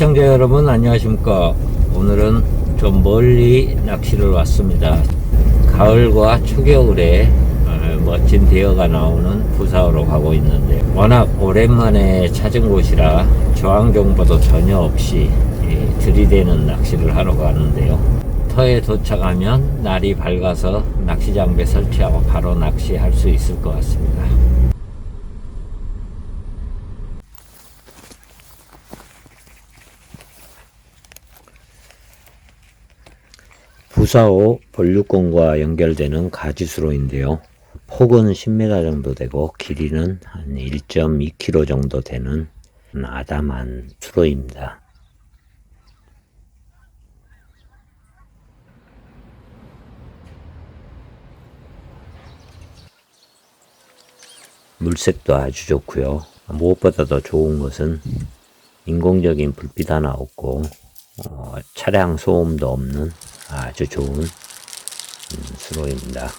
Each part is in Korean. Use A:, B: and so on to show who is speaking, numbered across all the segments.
A: 시청자 여러분 안녕하십니까? 오늘은 좀 멀리 낚시를 왔습니다. 가을과 초겨울에 어, 멋진 대어가 나오는 부사으로 가고 있는데 워낙 오랜만에 찾은 곳이라 저항 정보도 전혀 없이 예, 들이대는 낚시를 하러 가는데요. 터에 도착하면 날이 밝아서 낚시 장비 설치하고 바로 낚시할 수 있을 것 같습니다 부사호 본류권과 연결되는 가지수로인데요. 폭은 10m 정도 되고 길이는 한 1.2km 정도 되는 아담한 수로입니다. 물색도 아주 좋고요. 무엇보다 더 좋은 것은 인공적인 불빛 하나 없고 어, 차량 소음도 없는 아주 좋은 음, 수로입니다.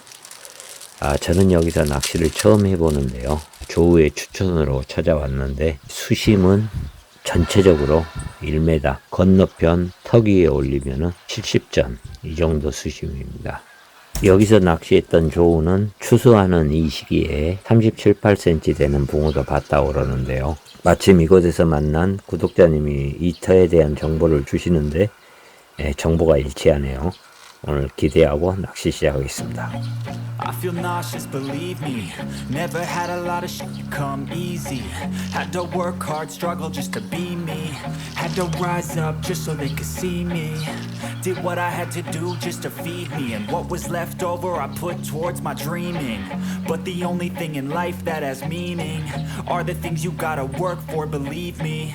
A: 아, 저는 여기서 낚시를 처음 해보는데요. 조우의 추천으로 찾아왔는데 수심은 전체적으로 1m 건너편 턱 위에 올리면은 70전 이 정도 수심입니다. 여기서 낚시했던 조우는 추수하는 이 시기에 37, 8cm 되는 붕어도 봤다 그러는데요. 마침 이곳에서 만난 구독자님이 이 터에 대한 정보를 주시는데 예, 정보가 일치하네요. 오늘 기대하고 낚시 시작하겠습니다.
B: I feel nauseous, believe me. Never had a lot of shit come easy. Had to work hard, struggle just to be me. Had to rise up just so they could see me. Did what I had to do just to feed me. And what was left over, I put towards my dreaming. But the only thing in life that has meaning are the things you gotta work for, believe me.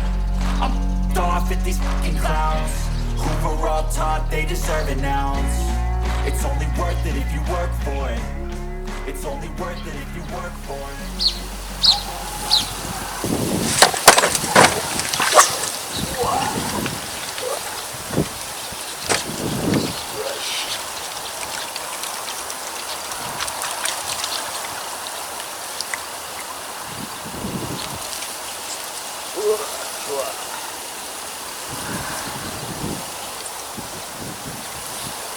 B: off at these fucking clowns. Who were all taught they deserve an ounce It's only worth it if you work for it. It's only worth it if you work for it よろしくお願いします。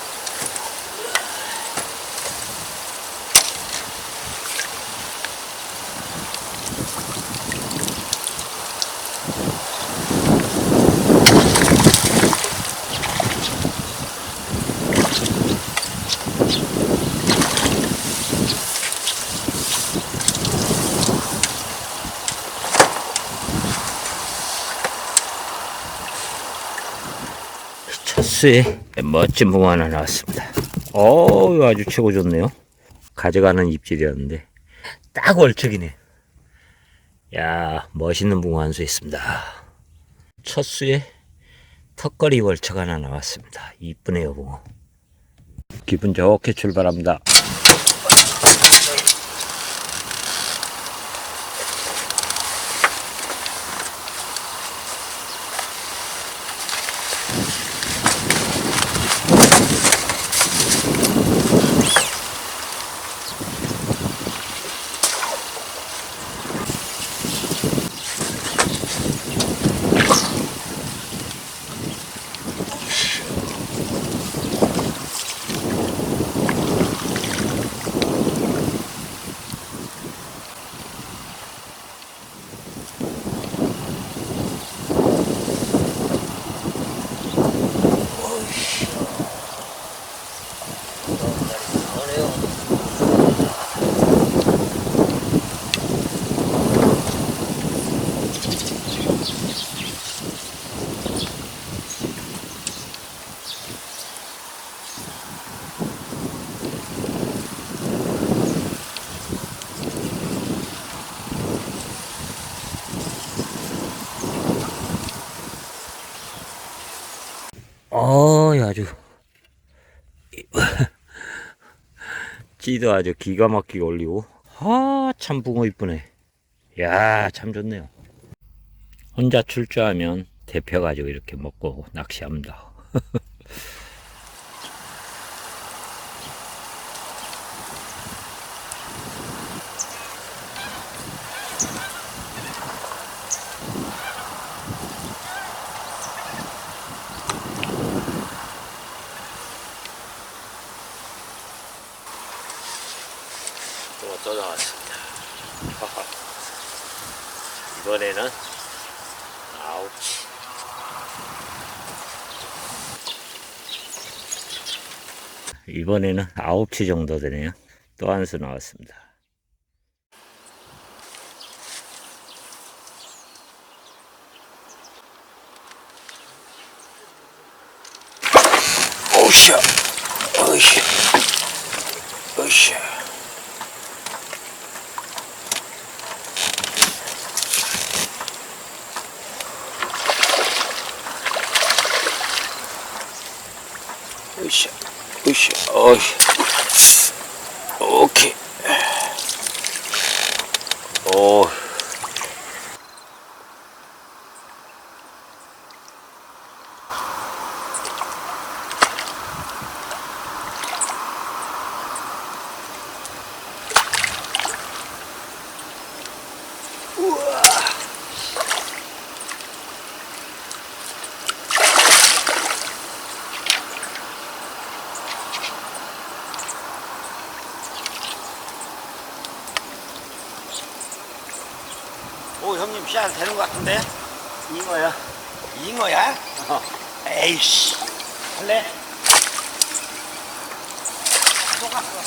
A: 첫 수에 멋진 붕어 하나 나왔습니다. 어 아주 최고 좋네요. 가져가는 입질이었는데 딱 월척이네. 야 멋있는 붕어 한 수 있습니다. 첫 수에 턱걸이 월척 하나 나왔습니다. 이쁘네요 붕어. 기분 좋게 출발합니다. 찌도 아주 기가 막히게 올리고. 아참 붕어 이쁘네. 야 참 좋네요. 혼자 출조하면 대표 가지고 이렇게 먹고 낚시합니다 또 떠나왔습니다. 이번에는 아홉치. 이번에는 아홉치 정도 되네요. 또 한 수 나왔습니다. 오샤, 오샤, 오샤. 으쌰, 으쌰, 어이. 오케이. 오.
C: 오 형님 씨알 되는 것 같은데?
A: 잉어야.
C: 잉어야? 에이씨 할래? 속았어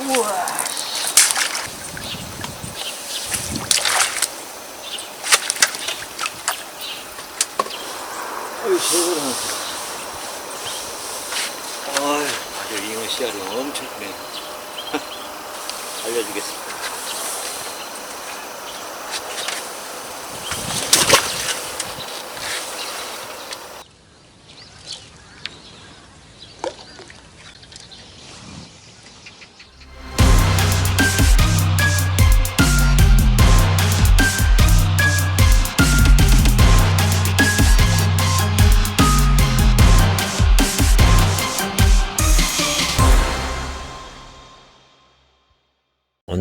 C: 우와
A: 어이, 최고로. 어이, 아주 잉어 씨알이 엄청 크네. 알려주겠습니다.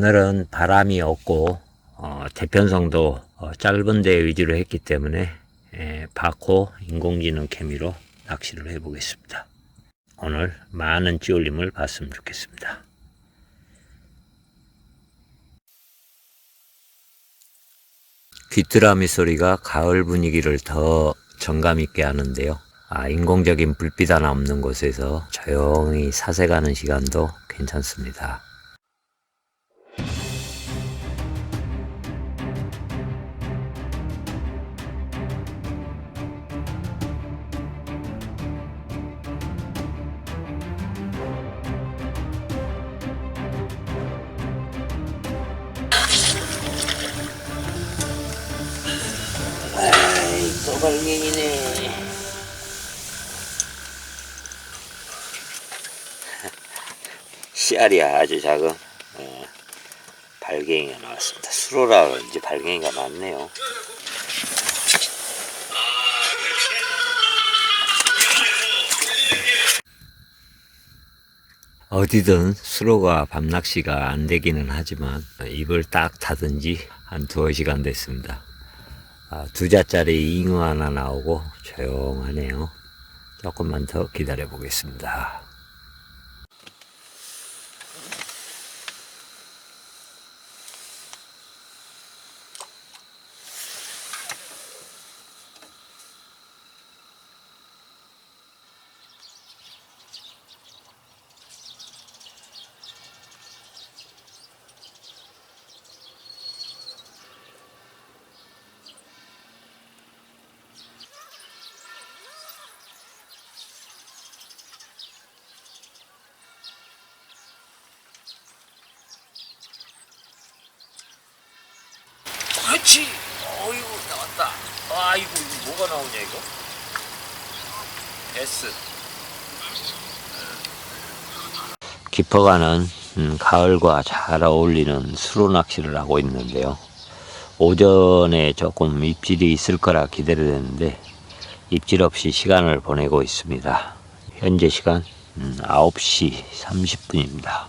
A: 오늘은 바람이 없고 어, 대편성도 어, 짧은 데 위주로 했기 때문에 에, 바코 인공지능 케미로 낚시를 해보겠습니다. 오늘 많은 찌올림을 봤으면 좋겠습니다. 귀뚜라미 소리가 가을 분위기를 더 정감 있게 하는데요. 아, 인공적인 불빛 하나 없는 곳에서 조용히 사색하는 시간도 괜찮습니다.
C: 발갱이네
A: 씨알이야 아주 작은 어, 발갱이가 나왔습니다. 수로라 그런지 발갱이가 많네요. 어디든 수로가 밤낚시가 안 되기는 하지만 입을 딱 닫은 지한 두어 시간 됐습니다. 아, 두 자짜리 잉어 하나 나오고 조용하네요. 조금만 더 기다려 보겠습니다.
C: 그렇지 어이구 나왔다 아이고 이거 뭐가 나오냐 이거 S.
A: 깊어가는 음, 가을과 잘 어울리는 수로 낚시를 하고 있는데요. 오전에 조금 입질이 있을 거라 기다렸는데 입질 없이 시간을 보내고 있습니다. 현재 시간 음, 9시 30분입니다.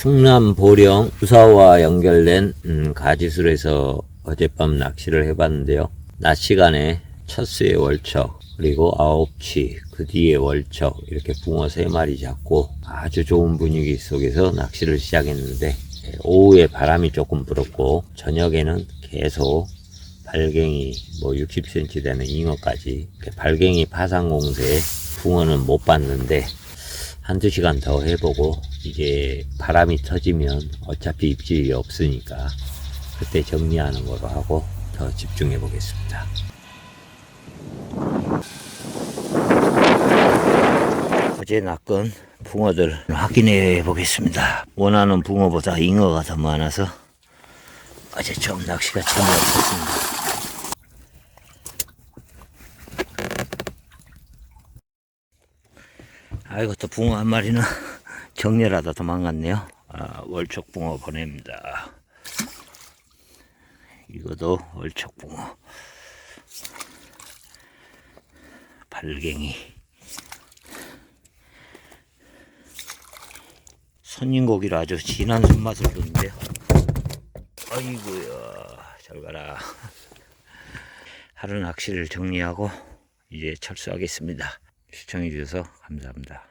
A: 충남 보령 부사와 연결된 음, 가지술에서 어젯밤 낚시를 해봤는데요. 낮 시간에 첫 수의 월척 그리고 아홉치 그 뒤에 월척 이렇게 붕어 세 마리 잡고 아주 좋은 분위기 속에서 낚시를 시작했는데 예, 오후에 바람이 조금 불었고 저녁에는 계속 발갱이 뭐 60cm 되는 잉어까지 발갱이 파상 공세에 붕어는 못 봤는데 한두 시간 더 해보고 이제 바람이 터지면 어차피 입질이 없으니까 그때 정리하는 거로 하고 더 집중해 보겠습니다. 어제 낚은 붕어들 확인해 보겠습니다. 원하는 붕어보다 잉어가 더 많아서 어제 좀 낚시가 재미없었습니다. 아이고 또 붕어 한 마리는 정렬하다 도망갔네요. 아, 월척붕어 보냅니다. 이것도 월척붕어. 발갱이. 손님고기를 아주 진한 손맛을 주는데요. 아이고야, 잘 가라. 하루 낚시를 정리하고 이제 철수하겠습니다. 시청해주셔서 감사합니다.